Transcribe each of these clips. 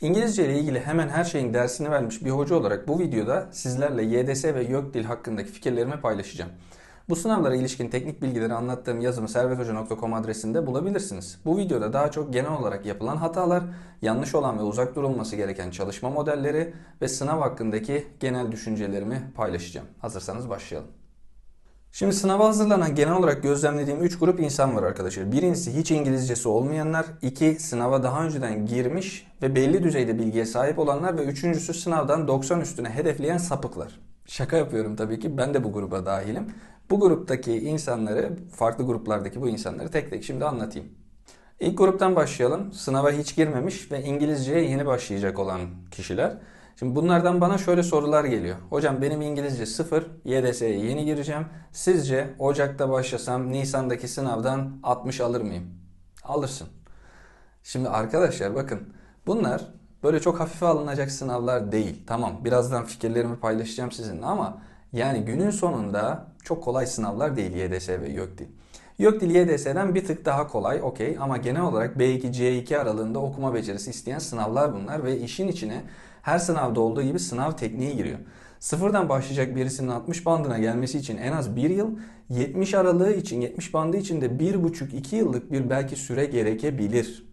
İngilizce ile ilgili hemen her şeyin dersini vermiş bir hoca olarak bu videoda sizlerle YDS ve YÖK dil hakkındaki fikirlerimi paylaşacağım. Bu sınavlara ilişkin teknik bilgileri anlattığım yazımı servethoca.com adresinde bulabilirsiniz. Bu videoda daha çok genel olarak yapılan hatalar, yanlış olan ve uzak durulması gereken çalışma modelleri ve sınav hakkındaki genel düşüncelerimi paylaşacağım. Hazırsanız başlayalım. Şimdi sınava hazırlanan genel olarak gözlemlediğim 3 grup insan var arkadaşlar. Birincisi hiç İngilizcesi olmayanlar, iki sınava daha önceden girmiş ve belli düzeyde bilgiye sahip olanlar ve üçüncüsü sınavdan 90 üstüne hedefleyen sapıklar. Şaka yapıyorum tabii ki ben de bu gruba dahilim. Bu gruptaki insanları, farklı gruplardaki bu insanları tek tek şimdi anlatayım. İlk gruptan başlayalım. Sınava hiç girmemiş ve İngilizceye yeni başlayacak olan kişiler. Şimdi bunlardan bana şöyle sorular geliyor. Hocam benim İngilizce sıfır, YDS'ye yeni gireceğim. Sizce Ocak'ta başlasam Nisan'daki sınavdan 60 alır mıyım? Alırsın. Şimdi arkadaşlar bakın bunlar böyle çok hafife alınacak sınavlar değil. Tamam birazdan fikirlerimi paylaşacağım sizinle ama yani günün sonunda çok kolay sınavlar değil YDS ve YÖK değil. YÖK dil YDS'den bir tık daha kolay okey ama genel olarak B2 C2 aralığında okuma becerisi isteyen sınavlar bunlar ve işin içine her sınavda olduğu gibi sınav tekniği giriyor. Sıfırdan başlayacak birisinin 60 bandına gelmesi için en az 1 yıl, 70 aralığı için 70 bandı için de 1,5-2 yıllık bir belki süre gerekebilir.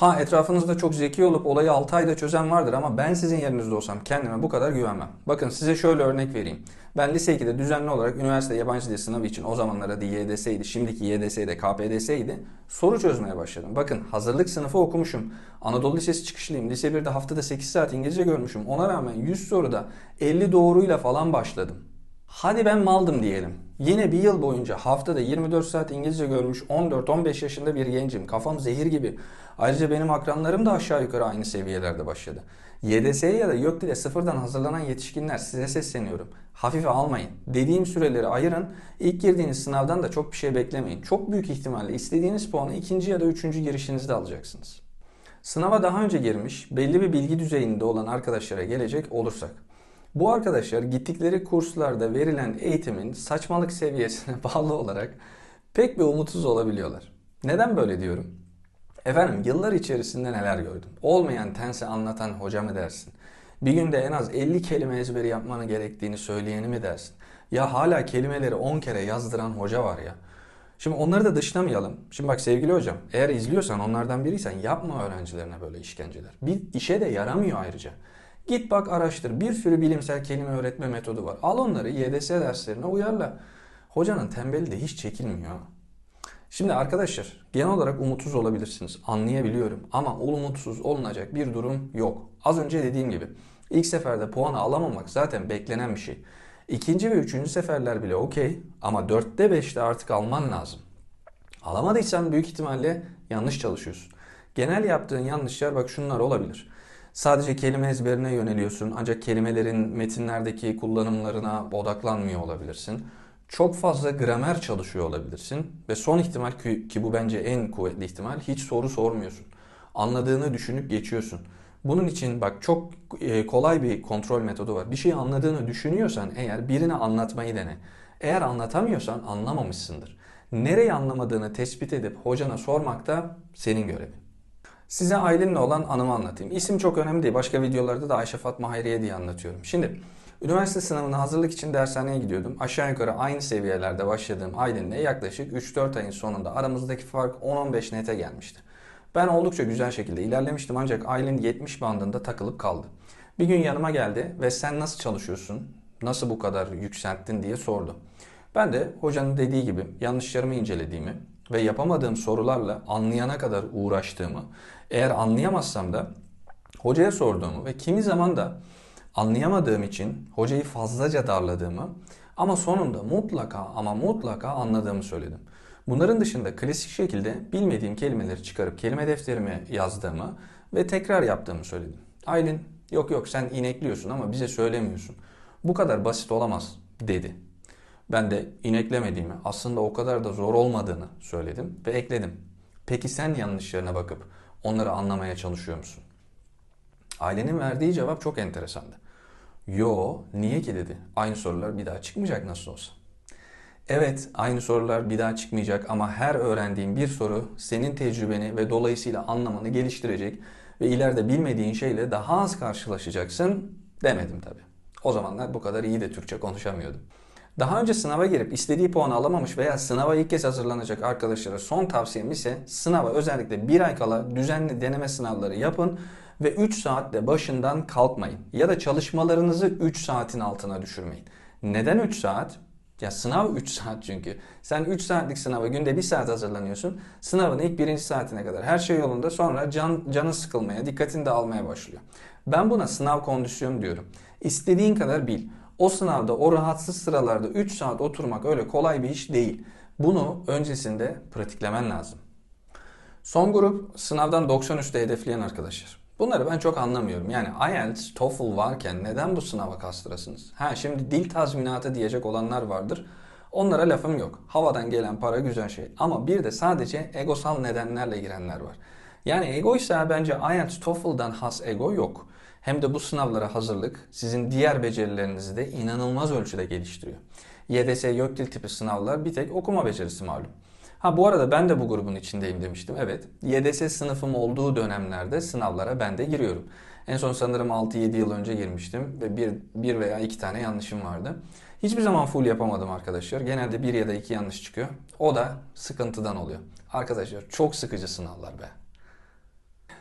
Ha etrafınızda çok zeki olup olayı 6 ayda çözen vardır ama ben sizin yerinizde olsam kendime bu kadar güvenmem. Bakın size şöyle örnek vereyim. Ben lise 2'de düzenli olarak üniversite yabancı dil sınavı için o zamanlar adı YDS'ydi. Şimdiki YDS'de KPDS'ydi. Soru çözmeye başladım. Bakın hazırlık sınıfı okumuşum. Anadolu Lisesi çıkışlıyım. Lise 1'de haftada 8 saat İngilizce görmüşüm. Ona rağmen 100 soruda 50 doğruyla falan başladım. Hadi ben maldım diyelim. Yine bir yıl boyunca haftada 24 saat İngilizce görmüş 14-15 yaşında bir gencim. Kafam zehir gibi. Ayrıca benim akranlarım da aşağı yukarı aynı seviyelerde başladı. YDS'ye ya da YÖKDİL'e sıfırdan hazırlanan yetişkinler size sesleniyorum. Hafife almayın. Dediğim süreleri ayırın. İlk girdiğiniz sınavdan da çok bir şey beklemeyin. Çok büyük ihtimalle istediğiniz puanı ikinci ya da üçüncü girişinizde alacaksınız. Sınava daha önce girmiş, belli bir bilgi düzeyinde olan arkadaşlara gelecek olursak. Bu arkadaşlar gittikleri kurslarda verilen eğitimin saçmalık seviyesine bağlı olarak pek bir umutsuz olabiliyorlar. Neden böyle diyorum? Efendim yıllar içerisinde neler gördüm? Olmayan tense anlatan hoca mı dersin? Bir günde en az 50 kelime ezberi yapmanı gerektiğini söyleyeni mi dersin? Ya hala kelimeleri 10 kere yazdıran hoca var ya. Şimdi onları da dışlamayalım. Şimdi bak sevgili hocam eğer izliyorsan onlardan biriysen yapma öğrencilerine böyle işkenceler. Bir işe de yaramıyor ayrıca. Git bak araştır. Bir sürü bilimsel kelime öğretme metodu var. Al onları YDS derslerine uyarla. Hocanın tembeli de hiç çekilmiyor. Şimdi arkadaşlar genel olarak umutsuz olabilirsiniz. Anlayabiliyorum. Ama umutsuz olunacak bir durum yok. Az önce dediğim gibi ilk seferde puanı alamamak zaten beklenen bir şey. İkinci ve üçüncü seferler bile okey ama dörtte beşte artık alman lazım. Alamadıysan büyük ihtimalle yanlış çalışıyorsun. Genel yaptığın yanlışlar bak şunlar olabilir. Sadece kelime ezberine yöneliyorsun ancak kelimelerin metinlerdeki kullanımlarına odaklanmıyor olabilirsin. Çok fazla gramer çalışıyor olabilirsin ve son ihtimal ki, ki bu bence en kuvvetli ihtimal hiç soru sormuyorsun. Anladığını düşünüp geçiyorsun. Bunun için bak çok e, kolay bir kontrol metodu var. Bir şeyi anladığını düşünüyorsan eğer birine anlatmayı dene. Eğer anlatamıyorsan anlamamışsındır. Nereyi anlamadığını tespit edip hocana sormak da senin görevin. Size Aylin'le olan anımı anlatayım. İsim çok önemli değil. Başka videolarda da Ayşe Fatma Hayriye diye anlatıyorum. Şimdi üniversite sınavına hazırlık için dershaneye gidiyordum. Aşağı yukarı aynı seviyelerde başladığım Aylin'le yaklaşık 3-4 ayın sonunda aramızdaki fark 10-15 nete gelmişti. Ben oldukça güzel şekilde ilerlemiştim ancak Aylin 70 bandında takılıp kaldı. Bir gün yanıma geldi ve sen nasıl çalışıyorsun, nasıl bu kadar yükselttin diye sordu. Ben de hocanın dediği gibi yanlışlarımı incelediğimi ve yapamadığım sorularla anlayana kadar uğraştığımı, eğer anlayamazsam da hocaya sorduğumu ve kimi zaman da anlayamadığım için hocayı fazlaca darladığımı ama sonunda mutlaka ama mutlaka anladığımı söyledim. Bunların dışında klasik şekilde bilmediğim kelimeleri çıkarıp kelime defterime yazdığımı ve tekrar yaptığımı söyledim. Aylin yok yok sen inekliyorsun ama bize söylemiyorsun. Bu kadar basit olamaz dedi. Ben de ineklemediğimi aslında o kadar da zor olmadığını söyledim ve ekledim. Peki sen yanlışlarına bakıp onları anlamaya çalışıyor musun? Ailenin verdiği cevap çok enteresandı. Yo, niye ki dedi. Aynı sorular bir daha çıkmayacak nasıl olsa. Evet, aynı sorular bir daha çıkmayacak ama her öğrendiğin bir soru senin tecrübeni ve dolayısıyla anlamanı geliştirecek ve ileride bilmediğin şeyle daha az karşılaşacaksın demedim tabii. O zamanlar bu kadar iyi de Türkçe konuşamıyordum. Daha önce sınava girip istediği puanı alamamış veya sınava ilk kez hazırlanacak arkadaşlara son tavsiyem ise sınava özellikle bir ay kala düzenli deneme sınavları yapın ve 3 saatte başından kalkmayın. Ya da çalışmalarınızı 3 saatin altına düşürmeyin. Neden 3 saat? Ya sınav 3 saat çünkü. Sen 3 saatlik sınava günde 1 saat hazırlanıyorsun. Sınavın ilk birinci saatine kadar her şey yolunda sonra can, canın sıkılmaya, dikkatini de almaya başlıyor. Ben buna sınav kondisyonu diyorum. İstediğin kadar bil. O sınavda o rahatsız sıralarda 3 saat oturmak öyle kolay bir iş değil. Bunu öncesinde pratiklemen lazım. Son grup sınavdan 90 üstü hedefleyen arkadaşlar. Bunları ben çok anlamıyorum. Yani IELTS, TOEFL varken neden bu sınava kastırasınız? Ha şimdi dil tazminatı diyecek olanlar vardır. Onlara lafım yok. Havadan gelen para güzel şey. Ama bir de sadece egosal nedenlerle girenler var. Yani egoysa bence IELTS, TOEFL'dan has ego yok. Hem de bu sınavlara hazırlık sizin diğer becerilerinizi de inanılmaz ölçüde geliştiriyor. YDS yok dil tipi sınavlar bir tek okuma becerisi malum. Ha bu arada ben de bu grubun içindeyim demiştim. Evet. YDS sınıfım olduğu dönemlerde sınavlara ben de giriyorum. En son sanırım 6-7 yıl önce girmiştim ve bir, bir veya iki tane yanlışım vardı. Hiçbir zaman full yapamadım arkadaşlar. Genelde bir ya da iki yanlış çıkıyor. O da sıkıntıdan oluyor. Arkadaşlar çok sıkıcı sınavlar be.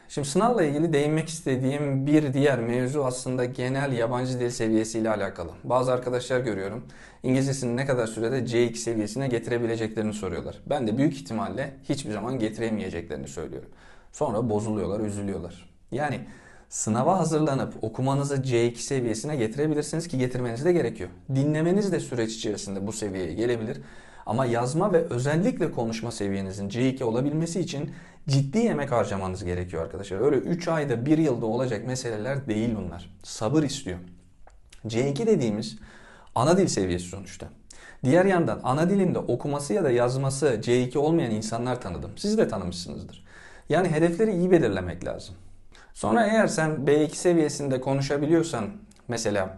Şimdi sınavla ilgili değinmek istediğim bir diğer mevzu aslında genel yabancı dil seviyesiyle alakalı. Bazı arkadaşlar görüyorum İngilizcesini ne kadar sürede C2 seviyesine getirebileceklerini soruyorlar. Ben de büyük ihtimalle hiçbir zaman getiremeyeceklerini söylüyorum. Sonra bozuluyorlar, üzülüyorlar. Yani sınava hazırlanıp okumanızı C2 seviyesine getirebilirsiniz ki getirmeniz de gerekiyor. Dinlemeniz de süreç içerisinde bu seviyeye gelebilir. Ama yazma ve özellikle konuşma seviyenizin C2 olabilmesi için ciddi emek harcamanız gerekiyor arkadaşlar. Öyle 3 ayda 1 yılda olacak meseleler değil bunlar. Sabır istiyor. C2 dediğimiz ana dil seviyesi sonuçta. Diğer yandan ana dilinde okuması ya da yazması C2 olmayan insanlar tanıdım. Siz de tanımışsınızdır. Yani hedefleri iyi belirlemek lazım. Sonra eğer sen B2 seviyesinde konuşabiliyorsan mesela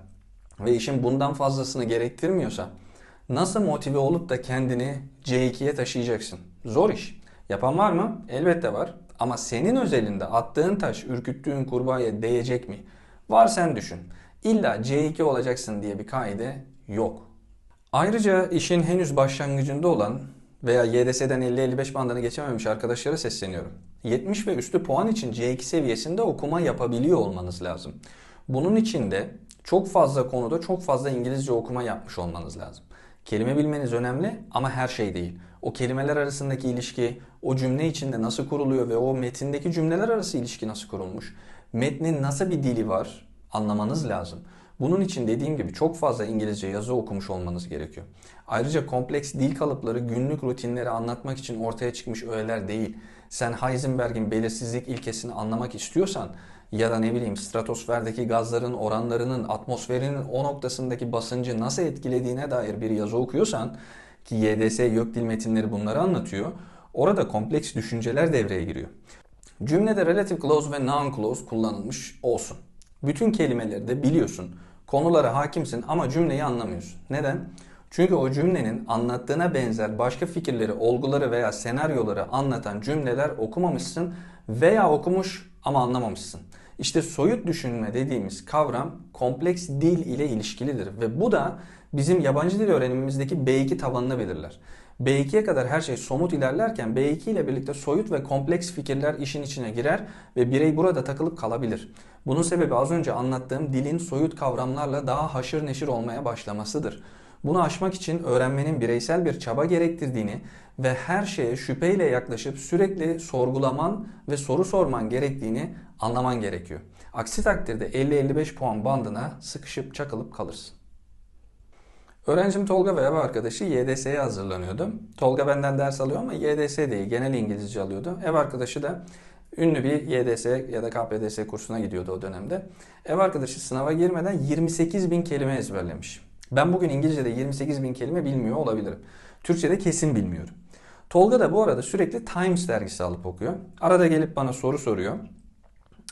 ve işin bundan fazlasını gerektirmiyorsa nasıl motive olup da kendini C2'ye taşıyacaksın? Zor iş. Yapan var mı? Elbette var. Ama senin özelinde attığın taş ürküttüğün kurbağaya değecek mi? Var sen düşün. İlla C2 olacaksın diye bir kaide yok. Ayrıca işin henüz başlangıcında olan veya YDS'den 50-55 bandını geçememiş arkadaşlara sesleniyorum. 70 ve üstü puan için C2 seviyesinde okuma yapabiliyor olmanız lazım. Bunun için de çok fazla konuda çok fazla İngilizce okuma yapmış olmanız lazım. Kelime bilmeniz önemli ama her şey değil. O kelimeler arasındaki ilişki, o cümle içinde nasıl kuruluyor ve o metindeki cümleler arası ilişki nasıl kurulmuş? Metnin nasıl bir dili var anlamanız lazım. Bunun için dediğim gibi çok fazla İngilizce yazı okumuş olmanız gerekiyor. Ayrıca kompleks dil kalıpları günlük rutinleri anlatmak için ortaya çıkmış öğeler değil. Sen Heisenberg'in belirsizlik ilkesini anlamak istiyorsan ya da ne bileyim stratosferdeki gazların oranlarının atmosferinin o noktasındaki basıncı nasıl etkilediğine dair bir yazı okuyorsan ki YDS yok dil metinleri bunları anlatıyor. Orada kompleks düşünceler devreye giriyor. Cümlede relative clause ve noun clause kullanılmış olsun. Bütün kelimeleri de biliyorsun. Konulara hakimsin ama cümleyi anlamıyorsun. Neden? Çünkü o cümlenin anlattığına benzer başka fikirleri, olguları veya senaryoları anlatan cümleler okumamışsın veya okumuş ama anlamamışsın. İşte soyut düşünme dediğimiz kavram kompleks dil ile ilişkilidir ve bu da bizim yabancı dil öğrenimimizdeki B2 tabanını belirler. B2'ye kadar her şey somut ilerlerken B2 ile birlikte soyut ve kompleks fikirler işin içine girer ve birey burada takılıp kalabilir. Bunun sebebi az önce anlattığım dilin soyut kavramlarla daha haşır neşir olmaya başlamasıdır. Bunu aşmak için öğrenmenin bireysel bir çaba gerektirdiğini ve her şeye şüpheyle yaklaşıp sürekli sorgulaman ve soru sorman gerektiğini anlaman gerekiyor. Aksi takdirde 50-55 puan bandına sıkışıp çakılıp kalırsın. Öğrencim Tolga ve ev arkadaşı YDS'ye hazırlanıyordu. Tolga benden ders alıyor ama YDS değil, genel İngilizce alıyordu. Ev arkadaşı da ünlü bir YDS ya da KPDS kursuna gidiyordu o dönemde. Ev arkadaşı sınava girmeden 28 bin kelime ezberlemiş. Ben bugün İngilizce'de 28 bin kelime bilmiyor olabilirim. Türkçe'de kesin bilmiyorum. Tolga da bu arada sürekli Times dergisi alıp okuyor. Arada gelip bana soru soruyor.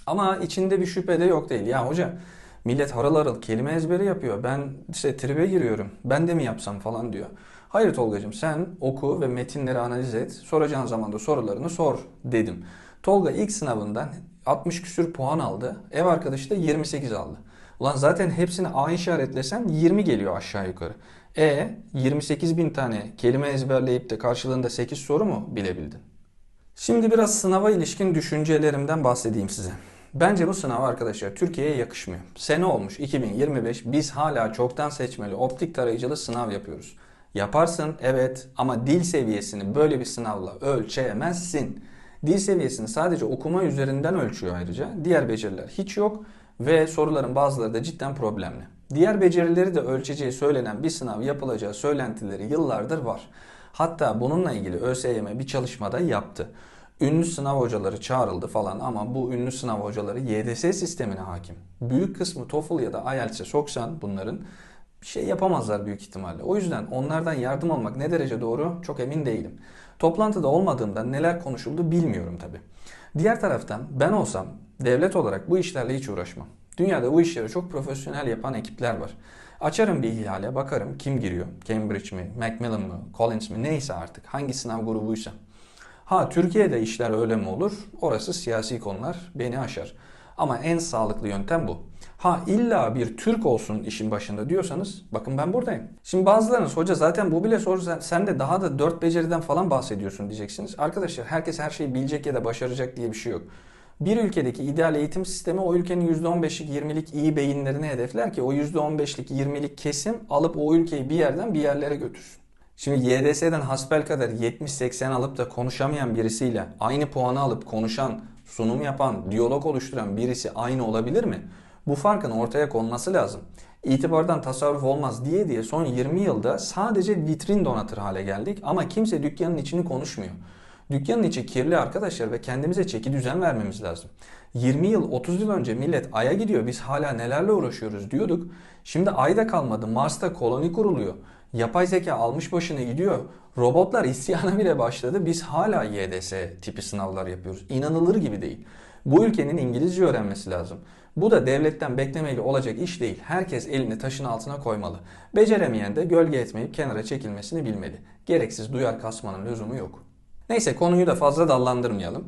Ama içinde bir şüphe de yok değil. Ya hoca millet harıl harıl kelime ezberi yapıyor. Ben işte tribe giriyorum. Ben de mi yapsam falan diyor. Hayır Tolgacığım sen oku ve metinleri analiz et. Soracağın zaman da sorularını sor dedim. Tolga ilk sınavından 60 küsür puan aldı. Ev arkadaşı da 28 aldı. Ulan zaten hepsini A işaretlesen 20 geliyor aşağı yukarı. E 28 bin tane kelime ezberleyip de karşılığında 8 soru mu bilebildin? Şimdi biraz sınava ilişkin düşüncelerimden bahsedeyim size. Bence bu sınav arkadaşlar Türkiye'ye yakışmıyor. Sene olmuş 2025 biz hala çoktan seçmeli optik tarayıcılı sınav yapıyoruz. Yaparsın evet ama dil seviyesini böyle bir sınavla ölçemezsin. Dil seviyesini sadece okuma üzerinden ölçüyor ayrıca. Diğer beceriler hiç yok ve soruların bazıları da cidden problemli. Diğer becerileri de ölçeceği söylenen bir sınav yapılacağı söylentileri yıllardır var. Hatta bununla ilgili ÖSYM bir çalışmada yaptı. Ünlü sınav hocaları çağrıldı falan ama bu ünlü sınav hocaları YDS sistemine hakim. Büyük kısmı TOEFL ya da IELTS'e soksan bunların bir şey yapamazlar büyük ihtimalle. O yüzden onlardan yardım almak ne derece doğru çok emin değilim. Toplantıda olmadığımda neler konuşuldu bilmiyorum tabi. Diğer taraftan ben olsam devlet olarak bu işlerle hiç uğraşmam. Dünyada bu işleri çok profesyonel yapan ekipler var. Açarım bir ihlale bakarım kim giriyor. Cambridge mi, Macmillan mı, Collins mi neyse artık hangi sınav grubuysa. Ha Türkiye'de işler öyle mi olur? Orası siyasi konular beni aşar. Ama en sağlıklı yöntem bu. Ha illa bir Türk olsun işin başında diyorsanız bakın ben buradayım. Şimdi bazılarınız hoca zaten bu bile soru sen de daha da dört beceriden falan bahsediyorsun diyeceksiniz. Arkadaşlar herkes her şeyi bilecek ya da başaracak diye bir şey yok. Bir ülkedeki ideal eğitim sistemi o ülkenin %15'lik 20'lik iyi beyinlerini hedefler ki o %15'lik 20'lik kesim alıp o ülkeyi bir yerden bir yerlere götürsün. Şimdi YDS'den hasbel kadar 70-80 alıp da konuşamayan birisiyle aynı puanı alıp konuşan, sunum yapan, diyalog oluşturan birisi aynı olabilir mi? Bu farkın ortaya konması lazım. İtibardan tasarruf olmaz diye diye son 20 yılda sadece vitrin donatır hale geldik ama kimse dükkanın içini konuşmuyor. Dükkanın içi kirli arkadaşlar ve kendimize çeki düzen vermemiz lazım. 20 yıl 30 yıl önce millet Ay'a gidiyor biz hala nelerle uğraşıyoruz diyorduk. Şimdi Ay'da kalmadı Mars'ta koloni kuruluyor. Yapay zeka almış başını gidiyor. Robotlar isyana bile başladı. Biz hala YDS tipi sınavlar yapıyoruz. İnanılır gibi değil. Bu ülkenin İngilizce öğrenmesi lazım. Bu da devletten beklemeyle olacak iş değil. Herkes elini taşın altına koymalı. Beceremeyen de gölge etmeyip kenara çekilmesini bilmeli. Gereksiz duyar kasmanın lüzumu yok. Neyse konuyu da fazla dallandırmayalım.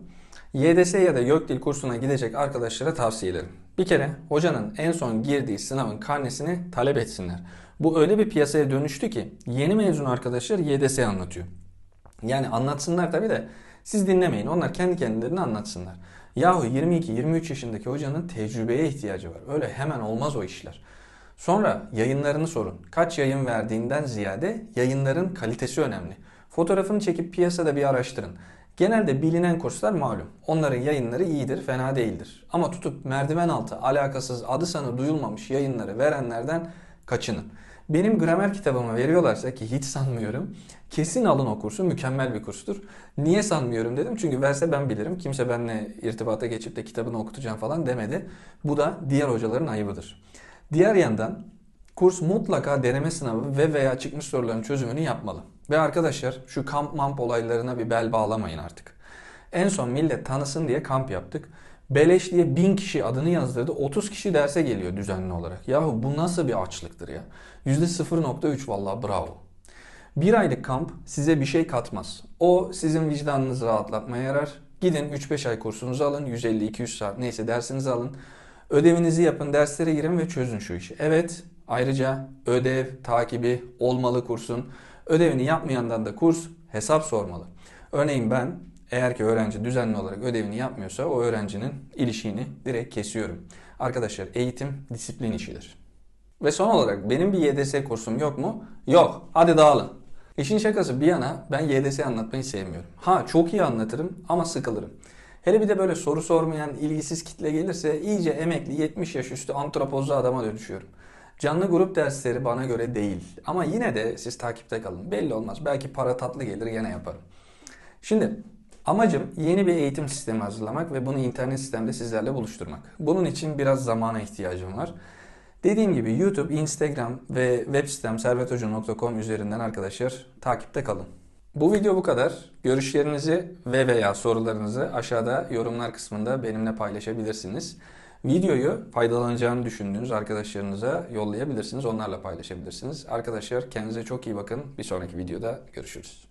YDS ya da YÖKDİL kursuna gidecek arkadaşlara tavsiye ederim. Bir kere hocanın en son girdiği sınavın karnesini talep etsinler. Bu öyle bir piyasaya dönüştü ki yeni mezun arkadaşlar YDS anlatıyor. Yani anlatsınlar tabi de siz dinlemeyin. Onlar kendi kendilerini anlatsınlar. Yahu 22-23 yaşındaki hocanın tecrübeye ihtiyacı var. Öyle hemen olmaz o işler. Sonra yayınlarını sorun. Kaç yayın verdiğinden ziyade yayınların kalitesi önemli. Fotoğrafını çekip piyasada bir araştırın. Genelde bilinen kurslar malum. Onların yayınları iyidir, fena değildir. Ama tutup merdiven altı alakasız adı sanı duyulmamış yayınları verenlerden kaçının. Benim gramer kitabımı veriyorlarsa ki hiç sanmıyorum. Kesin alın o kursu mükemmel bir kurstur. Niye sanmıyorum dedim. Çünkü verse ben bilirim. Kimse benimle irtibata geçip de kitabını okutacağım falan demedi. Bu da diğer hocaların ayıbıdır. Diğer yandan kurs mutlaka deneme sınavı ve veya çıkmış soruların çözümünü yapmalı. Ve arkadaşlar şu kamp mamp olaylarına bir bel bağlamayın artık. En son millet tanısın diye kamp yaptık. Beleş diye bin kişi adını yazdırdı. 30 kişi derse geliyor düzenli olarak. Yahu bu nasıl bir açlıktır ya? %0.3 vallahi bravo. Bir aylık kamp size bir şey katmaz. O sizin vicdanınızı rahatlatmaya yarar. Gidin 3-5 ay kursunuzu alın. 150-200 saat neyse dersinizi alın. Ödevinizi yapın, derslere girin ve çözün şu işi. Evet, ayrıca ödev takibi olmalı kursun. Ödevini yapmayandan da kurs hesap sormalı. Örneğin ben eğer ki öğrenci düzenli olarak ödevini yapmıyorsa o öğrencinin ilişiğini direkt kesiyorum. Arkadaşlar eğitim disiplin işidir. Ve son olarak benim bir YDS kursum yok mu? Yok. Hadi dağılın. İşin şakası bir yana ben YDS anlatmayı sevmiyorum. Ha çok iyi anlatırım ama sıkılırım. Hele bir de böyle soru sormayan ilgisiz kitle gelirse iyice emekli 70 yaş üstü antropozlu adama dönüşüyorum. Canlı grup dersleri bana göre değil. Ama yine de siz takipte kalın. Belli olmaz. Belki para tatlı gelir gene yaparım. Şimdi amacım yeni bir eğitim sistemi hazırlamak ve bunu internet sistemde sizlerle buluşturmak. Bunun için biraz zamana ihtiyacım var. Dediğim gibi YouTube, Instagram ve web sitem servethoca.com üzerinden arkadaşlar takipte kalın. Bu video bu kadar. Görüşlerinizi ve veya sorularınızı aşağıda yorumlar kısmında benimle paylaşabilirsiniz. Videoyu faydalanacağını düşündüğünüz arkadaşlarınıza yollayabilirsiniz. Onlarla paylaşabilirsiniz. Arkadaşlar kendinize çok iyi bakın. Bir sonraki videoda görüşürüz.